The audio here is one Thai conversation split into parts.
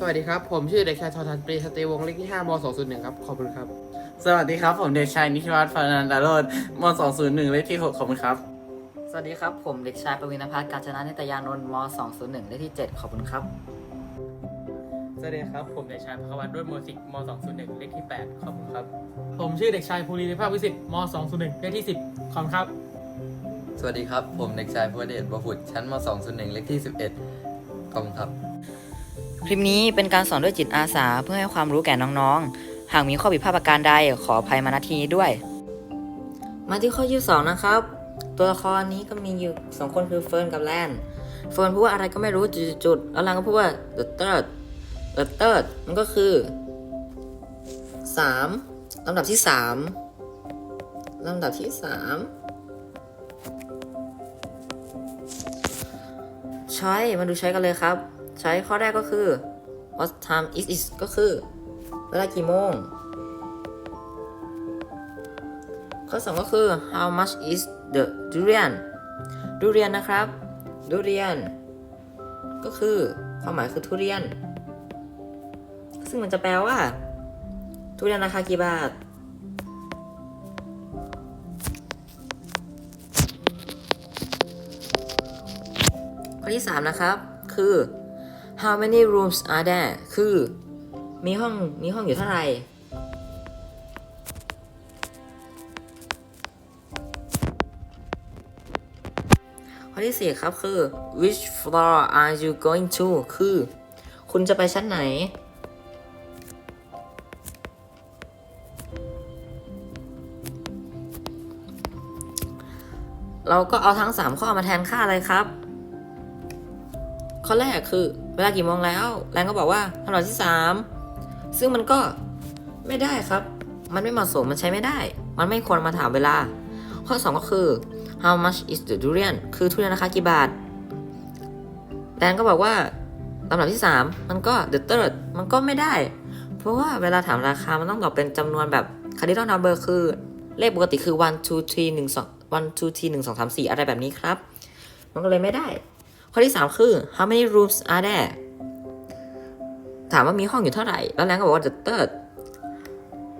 สวัสดีครับ ผมชื่อเด็กชายทอทันปรีสตรีวงศ์เลขที่5ม201ครับ ขอบคุณครับ สวัสดีครับ ผมเด็กชายนิธิวัฒน์ฟานันดาโรดม201เลขที่ 6 ขอบคุณครับ สวัสดีครับ ผมเด็กชายปวินพัฒน์กาญจนาเนตยานนท์ม201เลขที่ 7 ขอบคุณครับ สวัสดีครับ ผมเด็กชายภควัตรด้วยโมสิกม201เลขที่ 8 ขอบคุณครับ ผมชื่อเด็กชายภูรินิภาพวิสิทธิ์ม201เลขที่ 10 ขอบคุณครับ สวัสดีครับ ผมเด็กชายภูวเดชบัวผุดชั้นม201เลขที่ 11 ขอบคุณครับ คลิปนี้เป็นการสอนด้วยจิตอาสาเพื่อให้ความรู้แก่น้องๆ หากมีข้อผิดพลาดประการใดขออภัยมาณที่นี้ด้วย มาที่ข้อ22นะครับ ตัวละครนี้ก็มีอยู่สองคนคือเฟิร์นกับแลนเฟิร์นพูดว่าอะไรก็ไม่รู้จุดๆแล้วแลนก็พูดว่า the third the third มันก็คือ3ลำดับที่3ลำดับที่3 ใช้มาดูใช้กันเลยครับ ใช้ข้อแรกก็คือ what time is it ก็คือ เวลากี่โมง ข้อ 2 ก็คือ how much is the durian durian นะครับ durian ก็คือความหมายคือทุเรียน ซึ่งมันจะแปลว่า ทุเรียนราคากี่บาท ข้อที่ 3 นะครับ คือ how many rooms are there คือ มีห้อง มีห้องอยู่เท่าไหร่ ข้อที่ 4 ครับ คือ which floor are you going to คือ คุณจะไปชั้นไหนเราก็เอาทั้ง 3 ข้อมาแทนค่าอะไรครับ ข้อแรกคือ เวลากี่โมงแล้วแรงก็บอกว่าลำดับที่3ซึ่งมันก็ไม่ได้ครับ มันไม่เหมาะสมมันใช้ไม่ได้ มันไม่ควรมาถามเวลา ข้อ 2 ก็คือ how much is the durian คือทุเรียนราคากี่บาทแดนก็บอกว่าลำดับที่ 3 มันก็ the third มันก็ไม่ได้ เพราะว่าเวลาถามราคา มันต้องตอบเป็นจำนวนแบบ cardinal number คือ เลขปกติคือ one two three 1 2 one two three 1 2 3 4อะไรแบบนี้ครับ มันก็เลยไม่ได้ ข้อที่ 3 คือ how many rooms are there ถามว่ามีห้องอยู่เท่าไหร่ แล้วแรงก็บอกว่า the third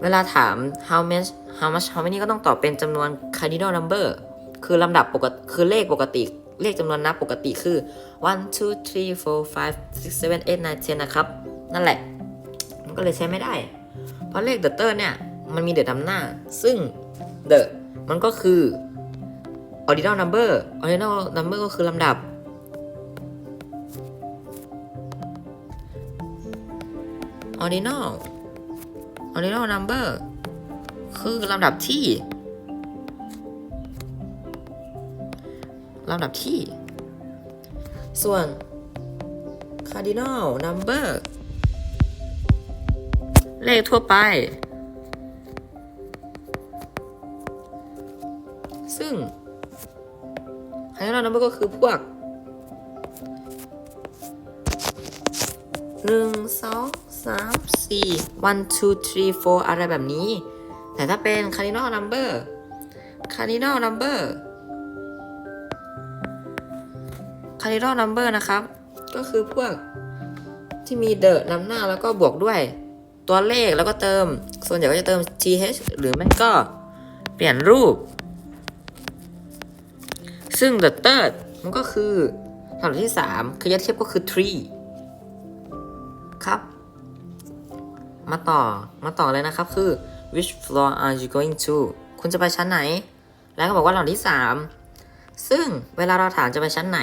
เวลาถาม how much how much how many ก็ต้องตอบเป็นจำนวน cardinal number คือลำดับปกติคือเลขปกติ เลขจำนวนนับปกติคือ one two three four five six seven eight nine ten นะครับ นั่นแหละ มันก็เลยใช้ไม่ได้ เพราะเลข the third เนี่ย มันมี the นำหน้า ซึ่ง the มันก็คือ ordinal number ordinal number ก็คือลำดับ ordinal ordinal number คือลำดับที่ลำดับที่ ส่วน cardinal number เลขทั่วไป ซึ่ง cardinal number ก็คือพวกหนึ่งสอง สามสี่ one two three four อะไรแบบนี้ แต่ถ้าเป็น cardinal number cardinal number cardinal number นะครับ ก็คือพวกที่มี the นำหน้าแล้วก็บวกด้วยตัวเลขแล้วก็เติม ส่วนใหญ่ก็จะเติม th หรือไม่ก็เปลี่ยนรูป ซึ่ง the third มันก็คือลำดับที่ 3 คือยัดเทียบก็คือ three มาต่อ มาต่อเลยนะครับคือ which floor are you going to คุณจะไปชั้นไหน แล้วก็บอกว่าลำดับที่ 3 ซึ่งเวลาเราถามจะไปชั้นไหน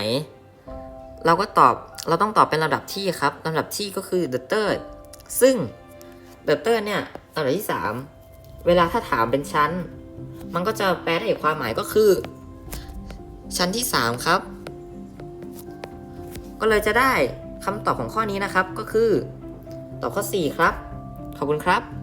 เราก็ตอบ เราต้องตอบเป็นลำดับที่ครับลำดับที่ก็คือ the third ซึ่ง the third เนี่ยลำดับที่ 3 เวลาถ้าถามเป็นชั้น มันก็จะแปลได้อีกความหมายก็คือ ชั้นที่ 3 ครับ ก็เลยจะได้คำตอบของข้อนี้นะครับก็คือ ตอบข้อ 4 ครับ ขอบคุณครับ